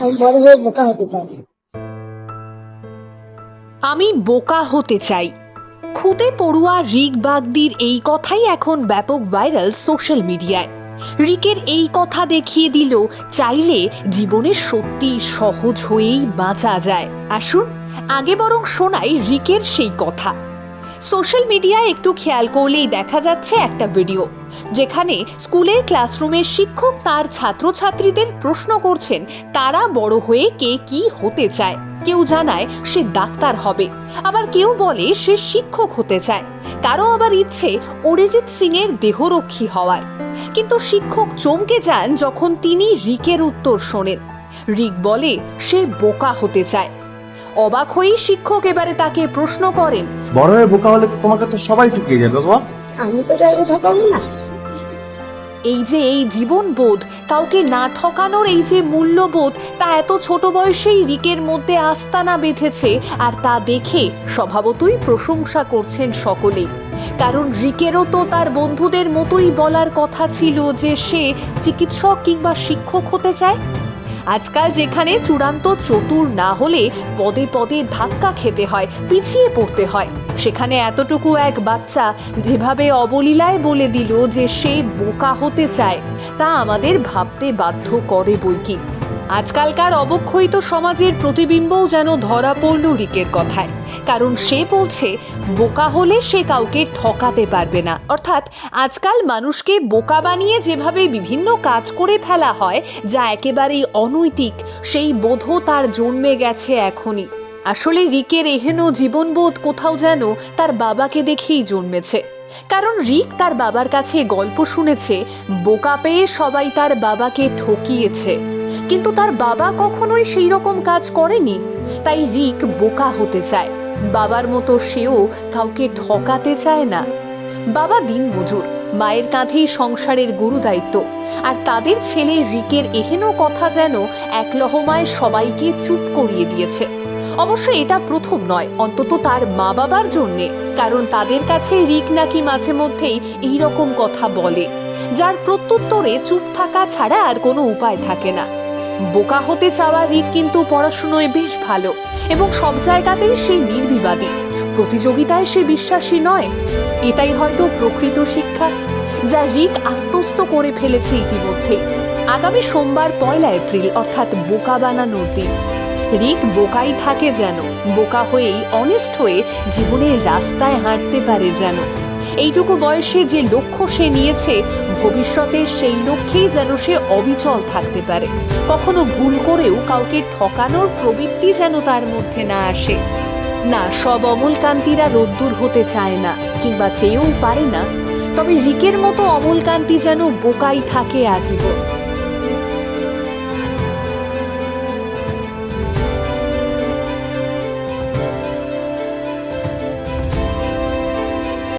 আমি বোকা হতে বোকা হতে চাই। খুদে পড়ুয়া রিক বাগদির এই কথাই এখন ব্যাপক ভাইরাল সোশ্যাল মিডিয়ায়। রিকের এই কথা দেখিয়ে দিল, চাইলে জীবনে সত্যি সহজ হয়েই বাঁচা যায়। আসুন, আগে বরং শোনাই রিকের সেই কথা। সোশ্যাল মিডিয়ায় একটু খেয়াল করলেই দেখা যাচ্ছে একটা ভিডিও, যেখানে স্কুলের ক্লাসরুমের শিক্ষক তার ছাত্রছাত্রীদের প্রশ্ন করছেন, তারা বড় হয়ে কে কি হতে চায়। কেউ জানায় সে ডাক্তার হবে, আবার কেউ বলে সে শিক্ষক হতে চায়। কারও আবার ইচ্ছে অরিজিৎ সিং এর দেহরক্ষী হওয়ার। কিন্তু শিক্ষক চমকে যান যখন তিনি রিকের উত্তর শোনেন। রিক বলে সে বোকা হতে চায়। অবাক হয়েই শিক্ষক এবারে তাকে প্রশ্ন করেন। বড় হয়ে বোকা হলে তোমাকে তো সবাই ঠুকিয়ে যাবে বাবা। আমি তো চাইলে ঠকাবো না। এই যে এই জীবনবোধ কাউকে না ঠকানোর এই যে মূল্যবোধ তা এত ছোট বয়সেই রিকের মধ্যে আস্তানা বেঁধেছে আর তা দেখে স্বভাবতই প্রশংসা করছেন সকলেই কারণ রিকেরও তো তার বন্ধুদের মতোই বলার কথা ছিল যে সে চিকিৎসক কিংবা শিক্ষক হতে চায়। আজকাল যেখানে চূড়ান্ত চতুর না হলে পদে পদে ধাক্কা খেতে হয়, পিছিয়ে পড়তে হয়। সেখানে এতটুকু এক বাচ্চা যেভাবে অবলীলায় বলে দিল যে সে বোকা হতে চায়, তা আমাদের ভাবতে বাধ্য করে বইকি আজকালকার অবক্ষয়িত সমাজের প্রতিবিম্বও যেন ধরা পড়ল রিকের কথায়। কারণ সে বলছে, বোকা হলে সে কাউকে ঠকাতে পারবে না। অর্থাৎ আজকাল মানুষকে বোকা বানিয়ে যেভাবে বিভিন্ন কাজ করে ফেলা হয়, যা একেবারেই অনৈতিক, সেই বোধও তার জন্মে গেছে এখনই। আসলে রিকের এহেন জীবনবোধ কোথাও যেন তার বাবাকে দেখেই জন্মেছে। কারণ রিক তার বাবার কাছে গল্প শুনেছে, বোকা পেয়ে সবাই তার বাবাকে ঠকিয়েছে। কিন্তু তার বাবা কখনোই সেই রকম কাজ করেনি। তাই রিক বোকা হতে চায়। বাবার মতো সেও কাউকে ঠকাতে চায় না। বাবা দিন মজুর মায়ের কাঁধেই সংসারের গুরু দায়িত্ব আর তাদের ছেলে রিকের এহেন কথা যেন এক লহমায় সবাইকে চুপ করিয়ে দিয়েছে। অবশ্য এটা প্রথম নয়, অন্তত তার মা বাবার জন্যে। কারণ তাদের কাছে রিক নাকি মাঝে মধ্যেই এই রকম কথা বলে। যার প্রত্যুত্তরে চুপ থাকা ছাড়া আর কোনো উপায় থাকে না। বোকা হতে চাওয়া রিক কিন্তু পড়াশুনোয় বেশ ভালো এবং সব জায়গাতেই সে নির্বিবাদী। প্রতিযোগিতায় সে বিশ্বাসী নয়। এটাই হয়তো প্রকৃত শিক্ষা যা রিক আত্মস্থ করে ফেলেছে ইতিমধ্যে। আগামী সোমবার পয়লা এপ্রিল, অর্থাৎ বোকা বানানোর দিন। রিক বোকাই থাকে যেন, বোকা হয়েই অনেস্ট হয়ে জীবনের রাস্তায় হাঁটতে পারে যেন। এইটুকু বয়সে যে লক্ষ্য সে নিয়েছে, ভবিষ্যতে সেই লক্ষ্যেই যেন সে অবিচল থাকতে পারে। কখনো ভুল করেও কাউকে ঠকানোর প্রবৃত্তি যেন তার মধ্যে না আসে। না, সব অমলকান্তিরা রোদ্দুর হতে চায় না, কিংবা চেয়েও পারে না। তবে রিকের মতো অমলকান্তি যেন বোকাই থাকে আজীবন।